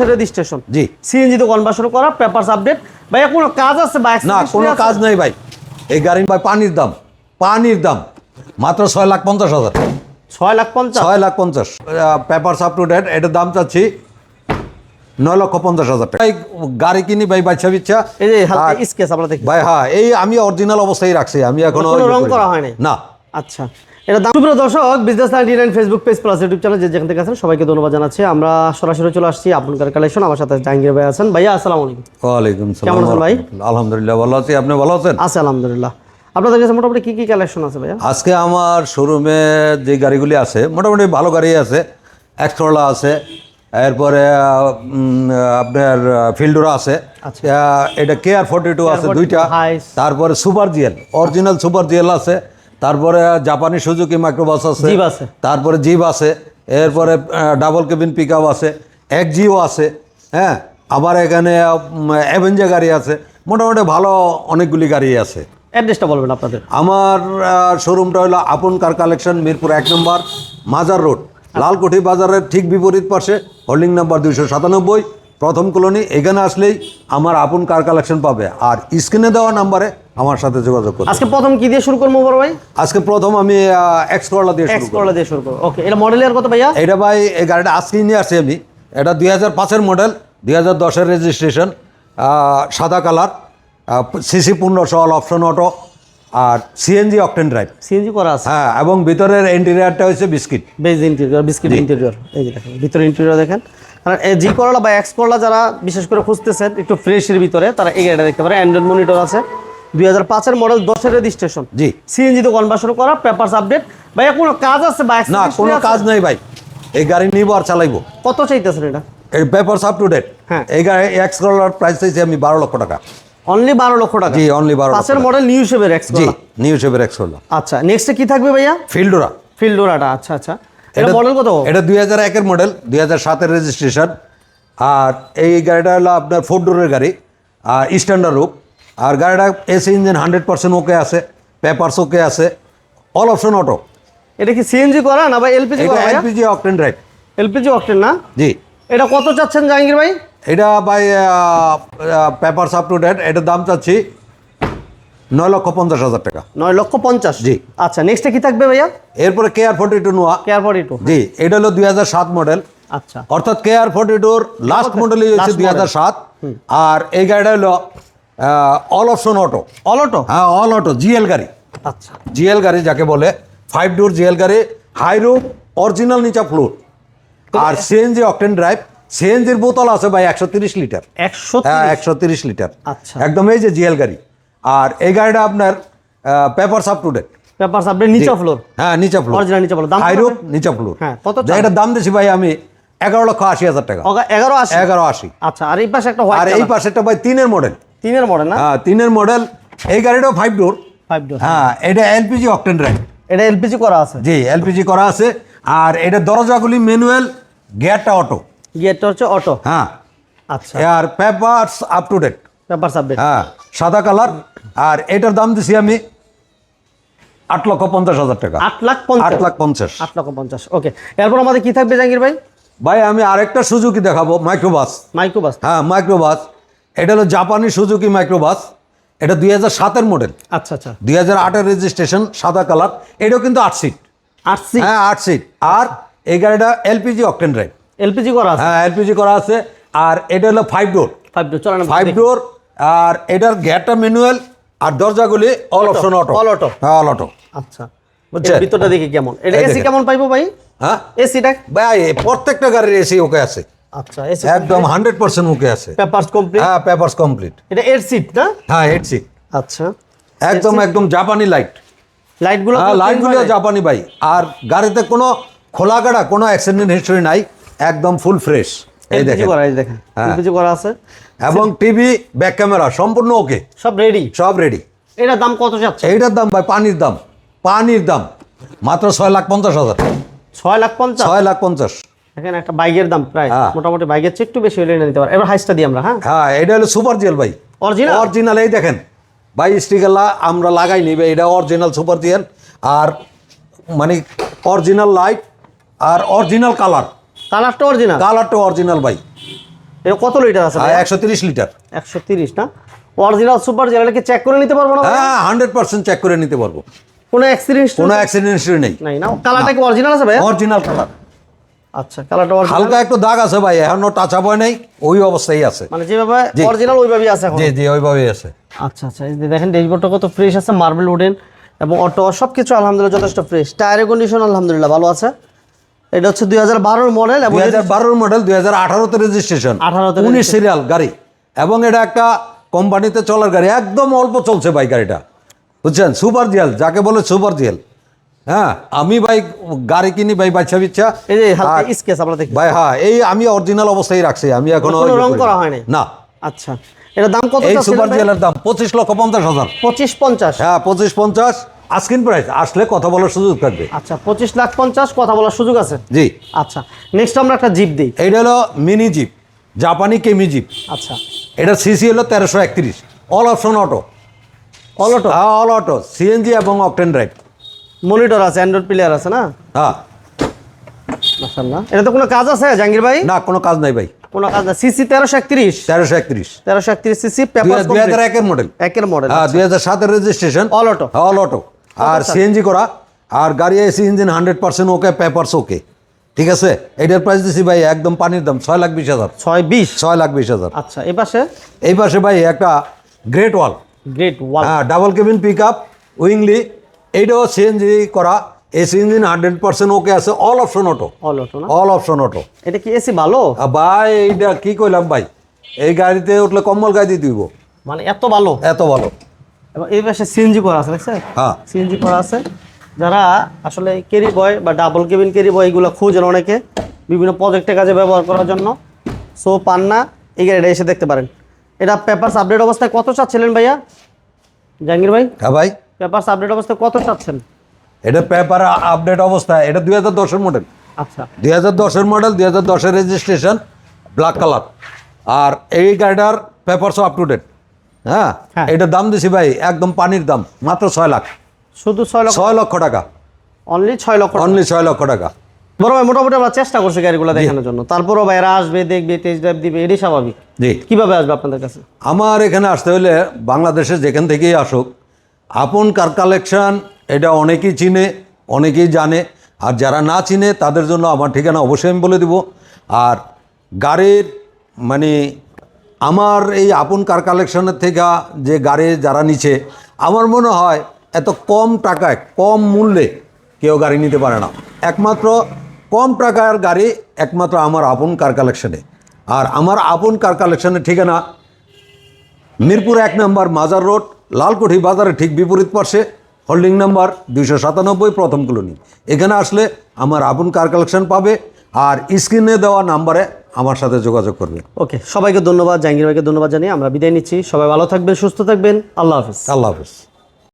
দশের রেজিস্ট্রেশন জি। সিএনজি তো কনভার্সন করা পেপারস আপডেট ভাইয়া কোনো কাজ আছে? বা না কোনো কাজ নেই ভাই। এই গাড়ির ভাই পানির দাম। পানির দাম। মাত্র ছয় লাখ পঞ্চাশ হাজার। ছয় লাখ পঞ্চাশ? ছয় লাখ পঞ্চাশ। পেপারস আপ টু ডেট এটার দাম চাচ্ছি নয় লক্ষ পঞ্চাশ হাজার টাকা। গাড়ি কিনি ভাই বাচ্চা বিচ্ছা এই যে স্কেচ আমরা ভাই হ্যাঁ এই আমি অরিজিনাল অবস্থায় রাখছি আমি এখনও রং করা। হয় নাই? না। আচ্ছা। এটা দাম। সুপ্রিয় দর্শক business ninety nine Facebook page plus YouTube channel যে যেখান থেকে আছেন সবাইকে ধন্যবাদ জানাচ্ছি। আমরা সরাসরি চলে আসছি আপনার কালেকশন আমার সাথে জাহাঙ্গীর ভাই আছেন। ভাইয়া আসসালামু আলাইকুম। ওয়ালাইকুম কেমন আছেন ভাই? আলহামদুলিল্লাহ ভালো আছি। আপনি ভালো আছেন? আছে আলহামদুলিল্লাহ। আপনাদের কাছে মোটামুটি কি কি কালেকশন আছে ভাইয়া? আজকে আমার শোরুমে যে গাড়িগুলি আছে মোটামুটি ভালো গাড়ি আছে। এক্সট্রোলা আছে এরপরে আপনার ফিল্ডোরা আছে। আচ্ছা। এটা কেয়ার ফোর্টি টু আছে দুইটা। তারপরে super GL original super GL আছে। তারপরে জাপানি সুজুকি মাইক্রোবাস আছে জিপ আছে। তারপরে জিপ আছে এরপরে ডাবল কেবিন পিক আছে এক জিও আছে হ্যাঁ? আবার এখানে অ্যাভেঞ্জা গাড়ি আছে মোটামুটি ভালো অনেকগুলি গাড়ি আছে। অ্যাড্রেসটা বলবেন আপনাদের। আমার শোরুমটা হলো আপন কার কালেকশন মিরপুর এক নম্বর মাজার রোড লালকুঠি বাজারের ঠিক বিপরীত পাশে হোল্ডিং নাম্বার দুইশো সাতানব্বই প্রথম কলোনি এখানে আসলেই আমার আপন কার কালেকশন পাবে। আর স্ক্রিনে দেওয়া নাম্বারে আমার সাথে যোগাযোগ করবে আজকে প্রথম কি দিয়ে শুরু করব বড় ভাই? আজকে প্রথম আমি এক্স করলা দিয়ে শুরু এক্স। করলা দিয়ে শুরু করব। ওকে এটা মডেল ইয়ার কত ভাইয়া? এটা ভাই এই গাড়িটা আজকেই নিয়ে আসছি আমি। এটা দুই হাজার পাঁচের মডেল দুই হাজার দশের রেজিস্ট্রেশন সাদা কালার সিসি পনেরোশো অল অপশন অটো আর সিএনজি অকটেন ড্রাইভ সিএনজি করা আছে? হ্যাঁ এবং ভিতরের ইন্টেরিয়ারটা হচ্ছে biscuit. Beige interior biscuit interior এই যে দেখেন ভিতরে ইন্টেরিয়র দেখেন। কারণ এই জি করলা বা এক্স করলা যারা বিশেষ করে খুঁজতেছেন একটু ফ্রেশের ভিতরে তারা এই গাড়িটা দেখতে পারে অ্যান্ড্রয়েড মনিটর আছে। দুই হাজার পাঁচের মডেল দশের রেজিস্ট্রেশন জি। সিএনজি তো কনভার্সন করা পেপারস আপডেট ভাইয়া কোনো কাজ আছে বা না কোনো কাজ নেই ভাই। এই গাড়ি নিব আর চালাইবো। কত চাইতেছেন এটা? এই পেপারস আপ টু ডেট হ্যাঁ। এই গাড়ি এক্স করলার প্রাইস চাইছি আমি বারো লক্ষ টাকা। অনলি বারো লক্ষ টাকা? জি অনলি বারো পাঁচের মডেল নিউ শেপের এক্স জি নিউ শেপের এক্স করলা আচ্ছা নেক্সটে কি থাকবে ভাইয়া? ফিল্ডোরা ফিল্ডোরাটা আচ্ছা আচ্ছা। এটা মডেল কত? এটা দুই হাজার একের মডেল দুই হাজার সাতের রেজিস্ট্রেশন আর এই গাড়িটা হলো আপনার ফোর ডোরের গাড়ি আর স্ট্যান্ডার্ড রূপ আর গাড়িটা AC engine hundred percent okay আছে পেপারস ওকে আছে অল অপশন অটো। এটা কি সিএনজি করা না বা এলপিজি করা LPG octane drive LPG octane না? জি। এটা কত চাচ্ছেন জাহাঙ্গীর ভাই? এটা by papers up to date এটার দাম চাচ্ছি নয় লক্ষ পঞ্চাশ হাজার টাকা। নয় লক্ষ পঞ্চাশ? জি। আচ্ছা নেক্সটে কি থাকবে ভাইয়া? এরপরে care forty two Noah. Care for two G এটা হলো দুই হাজার সাত মডেল আচ্ছা। অর্থাৎ কেয়ার ফোর্টি টুর লাস্ট মডেলই হচ্ছে দুই হাজার সাত। আর এই গাড়িটা হলো অল অপশন অটো অলটো হ্যাঁ অল অটো জিএল গাড়ি। আচ্ছা। জিএল গাড়ি যাকে বলে ফাইভ ডোর জিএল গাড়ি হাই রুপ অরিজিনাল নিচা ফ্লোর আর সিএনজি অকটেন ড্রাইভ সিএনজির বোতল আছে ভাই একশো তিরিশ লিটার একশো হ্যাঁ একশো তিরিশ লিটার আচ্ছা। একদম এই যে জিএল গাড়ি। আর এই গাড়িটা আপনার paper up to date paper সাবডে নিচা ফ্লোর হ্যাঁ নিচা ফ্লোর Original নিচা floor। দাম কত হাই রুপ হবে? নিচা ফ্লোর হ্যাঁ, কত এটার দাম দিয়েছি ভাই আমি এগারো লক্ষ আশি হাজার টাকা। এগারো আশি? এগারো আশি। আচ্ছা আর এই পাশে একটা আর এই পাশেরটা ভাই তিনের মডেল তিনের মডেল না? হ্যাঁ তিনের মডেল এই গাড়িটাও ফাইভ ডোর ফাইভ ডোর হ্যাঁ এটা এলপিজি অকটেন ড্রাইভ এটা এলপিজি করা আছে? জি এলপিজি করা আছে। আর এটা দরজাগুলি ম্যানুয়াল গিয়ারটা অটো গিয়ারটা হচ্ছে অটো হ্যাঁ। আচ্ছা। আর papers up to date paper সাবডে হ্যাঁ সাদা কালার আর এটার দাম দিছি আমি আট লক্ষ পঞ্চাশ হাজার টাকা। আট লাখ পঞ্চাশ। আট লাখ পঞ্চাশ। আট লক্ষ পঞ্চাশ। ওকে এরপর আমাদের কি থাকবে জাহাঙ্গীর ভাই? ভাই আমি আরেকটা সুজুকি দেখাবো মাইক্রোবাস মাইক্রোবাস হ্যাঁ মাইক্রোবাস এটা হলো জাপানি সুজুকি মাইক্রোবাস। এটা দুই হাজার সাতের মডেল। আচ্ছা আচ্ছা। দুই হাজার আটের রেজিস্ট্রেশন সাদা কালার। এটাও কিন্তু আট সিট আট সি হ্যাঁ আট সিট আর এই গাড়িটা এলপিজি অকটেন ড্রাইভ এলপিজি করা আছে? হ্যাঁ এলপিজি করা আছে। আর এটা হলো ফাইভ ডোর ফাইভ ডোর চলেন ফাইভ ডোর আর এটার গ্যাটটা ম্যানুয়াল আর দরজাগুলি all option auto all auto। হ্যাঁ অল অটো আচ্ছা। বুঝছেন? ভিতরটা দেখি কেমন। এটা এসি কেমন পাইবো ভাই? হ্যাঁ? এসিটা ভাই প্রত্যেকটা গাড়ির এসি ওকে আছে। আচ্ছা একদম হান্ড্রেড পার্সেন্ট ওকে আছে। পেপারস কমপ্লিট হ্যাঁ পেপারস কমপ্লিট এটা এর সিট না? হ্যাঁ এইট সিট আচ্ছা। একদম একদম জাপানি লাইট লাইটগুলো হ্যাঁ লাইটগুলো জাপানি ভাই। আর গাড়িতে কোনো খোলা গাড়া কোনো অ্যাক্সিডেন্ট হিস্টরি নাই একদম ফুল ফ্রেশ এই এলপিজি দেখেন। করা এই দেখেন। হ্যাঁ। এলপিজি করা আছে? এবং টিভি ব্যাক ক্যামেরা সম্পূর্ণ ওকে সব রেডি সব রেডি এটার দাম কত যাচ্ছে? এইটার দাম ভাই পানির দাম। পানির দাম। মাত্র ছয় লাখ পঞ্চাশ হাজার। ছয় লাখ পঞ্চাশ? ছয় লাখ পঞ্চাশ। এখানে একটা বাইকের দাম প্রায় হ্যাঁ। মোটামুটি বাইকের চেয়ে একটু বেশি হলে নিতে পারে। এবার হাইসটা দিই আমরা হ্যাঁ? হ্যাঁ এটা হলো সুপার জেল ভাই। অরিজিনাল অরিজিনাল এই দেখেন। ভাই স্টিকার আমরা লাগাই নিবে এটা অরিজিনাল সুপার জেল আর মানে অরিজিনাল লাইট আর অরিজিনাল কালার কালারটা অরিজিনাল কালারটা অরিজিনাল ভাই। এটা কত লিটার আছে আর একশো তিরিশ লিটার একশো তিরিশ না? অরিজিনাল সুপার জেল কি চেক করে নিতে পারব না হ্যাঁ হান্ড্রেড পার্সেন্ট চেক করে নিতে পারব। কোনো অ্যাক্সিডেন্ট কোনো অ্যাক্সিডেন্ট নেই। নাই না? কালারটা কি অরিজিনাল আছে ভাই অরিজিনাল কালার আচ্ছা কালারটা হালকা একটু দাগ আছে ভাই এখনও টাচ আপ হয় নাই ওই অবস্থায় আছে। মানে যেভাবে অরিজিনাল ওইভাবেই আছে এখন? জি জি ওইভাবেই আছে। আচ্ছা আচ্ছা এই দেখেন ড্যাশবোর্ডটা কত ফ্রেশ আছে মার্বেল উডেন এবং অটো সব কিছু আলহামদুলিল্লাহ যথেষ্ট ফ্রেশ টায়ারের কন্ডিশন আলহামদুলিল্লাহ ভালো আছে। এটা হচ্ছে দুই হাজার বারোর মডেল এবং দুই হাজার বারোর মডেল দুই হাজার আঠারোতে রেজিস্ট্রেশন 18 তে উনিশ সিরিয়াল গাড়ি। এবং এটা একটা কোম্পানিতে চলার গাড়ি একদম অল্প চলছে ভাই গাড়িটা। বুঝছেন? সুপার জিয়াল যাকে বলে সুপার জিয়াল হ্যাঁ আমি ভাই গাড়ি কিনি ভাই বাচ্চা বিচ্ছা এই যে হালকা স্কেচ আমরা দেখি ভাই হ্যাঁ এই আমি অরিজিনাল অবস্থায় রাখছি আমি এখনও রং করা হয়নি? না। আচ্ছা এটা দাম কত এই সুপার জিয়ালের দাম পঁচিশ লক্ষ পঞ্চাশ হাজার। পঁচিশ পঞ্চাশ। হ্যাঁ পঁচিশ পঞ্চাশ। আস্কিন প্রাইস আসলে কথা বলার সুযোগ থাকবে। আচ্ছা পঁচিশ লাখ পঞ্চাশ কথা বলার সুযোগ আছে? জি। আচ্ছা নেক্সট আমরা একটা জিপ দিই। এইটা হলো মিনি জিপ জাপানি কেমি জিপ আচ্ছা। এটা সিসি হলো তেরোশো একত্রিশ। All option auto all auto হ্যাঁ অল অটো সিএনজি এবং অকটেন ড্রাইভ মনিটর আছে অ্যান্ড্রয়েড প্লেয়ার আছে না? হ্যাঁ। মাশাআল্লাহ। এটা তো কোনো কাজ আছে জাহাঙ্গীর ভাই? না কোনো কাজ নাই ভাই। কোনো কাজ না সিসি তেরোশো একত্রিশ? তেরোশো একত্রিশ। তেরোশো একত্রিশ সিসি পেপার দুই হাজার একের মডেল একের মডেল হ্যাঁ দুই হাজার সাতের registration all auto all auto আর সিএনজি করা। আর গাড়ি AC engine hundred percent okay papers okay ঠিক আছে? এটার প্রাইস দিছি ভাই একদম পানির দাম ছয় লাখ বিশ হাজার। ছয় বিশ? ছয় লাখ বিশ হাজার। আচ্ছা এ পাশে? এই পাশে ভাই একটা গ্রেট ওয়াল গ্রেট ওয়াল হ্যাঁ double cabin pick up Wingle এইটাও সিএনজি করা AC engine hundred percent okay আছে all option auto all auto all option auto এটা কি এসি ভালো? ভাই এইটা কি কইলাম ভাই? এই গাড়িতে উঠলে কম্বল গাড়ি দিয়ে দিব। মানে এত ভালো? এত ভালো। এবং এই পাশে সিএনজি করা আছে দেখছেন? হ্যাঁ। সিএনজি করা আছে। যারা আসলে ক্যারি বয় বা ডাবল কেবিন ক্যারি বয় এগুলো খুঁজেন অনেকে বিভিন্ন প্রজেক্টের কাজে ব্যবহার করার জন্য। সো পান না এই গাড়িটা এসে দেখতে পারেন। এটা পেপারস আপডেট অবস্থায় কত চাচ্ছিলেন ভাইয়া? জাহাঙ্গীর ভাই? হ্যাঁ ভাই। পেপারস আপডেট অবস্থায় কত চাচ্ছেন? এটা পেপার আপডেট অবস্থা এটা দুই হাজার দশের মডেল আচ্ছা। দুই হাজার দশের মডেল দুই হাজার দশের রেজিস্ট্রেশন ব্ল্যাক কালার আর এই গাড়িটার পেপারস আপ টু ডেট হ্যাঁ? হ্যাঁ। এটার দাম দিছি ভাই একদম পানির দাম মাত্র ছয় লাখ। শুধু ছয় লক্ষ? ছয় লক্ষ টাকা। অনলি ছয় লক্ষ অনলি ছয় লক্ষ টাকা। বড় ভাই মোটামুটি আমরা চেষ্টা করছি গাড়িগুলো দেখানোর জন্য। তারপরও ভাইরা আসবে দেখবে টেস্ট ড্রাইভ দিবে এটাই স্বাভাবিক। জি। কীভাবে আসবে আপনাদের কাছে? আমার এখানে আসতে হলে বাংলাদেশে যেখান থেকেই আসুক আপন কার কালেকশান এটা অনেকেই চিনে, অনেকেই জানে। আর যারা না চিনে, তাদের জন্য আমার ঠিকানা অবশ্যই আমি বলে দিব। আর গাড়ির মানে আমার এই আপন কার কালেকশনের থেকে যে গাড়ি যারা নিচ্ছে আমার মনে হয় এত কম টাকায়, কম মূল্যে কেউ গাড়ি নিতে পারে না। একমাত্র কম টাকার গাড়ি একমাত্র আমার আপন কার কালেকশনে আর আমার আপন কার কালেকশনের ঠিকানা মিরপুর এক নম্বর মাজার রোড লালকুঠি বাজারের ঠিক বিপরীত পাশে হোল্ডিং নাম্বার দুইশো সাতানব্বই প্রথম কলোনি এখানে আসলে আমার আপন কার কালেকশন পাবে আর স্ক্রিনে দেওয়া নাম্বারে আমার সাথে যোগাযোগ করবে। ওকে সবাইকে ধন্যবাদ জাহাঙ্গীর ভাইকে ধন্যবাদ জানিয়ে আমরা বিদায় নিচ্ছি। সবাই ভালো থাকবেন সুস্থ থাকবেন। আল্লাহ হাফিজ। আল্লাহ হাফেজ।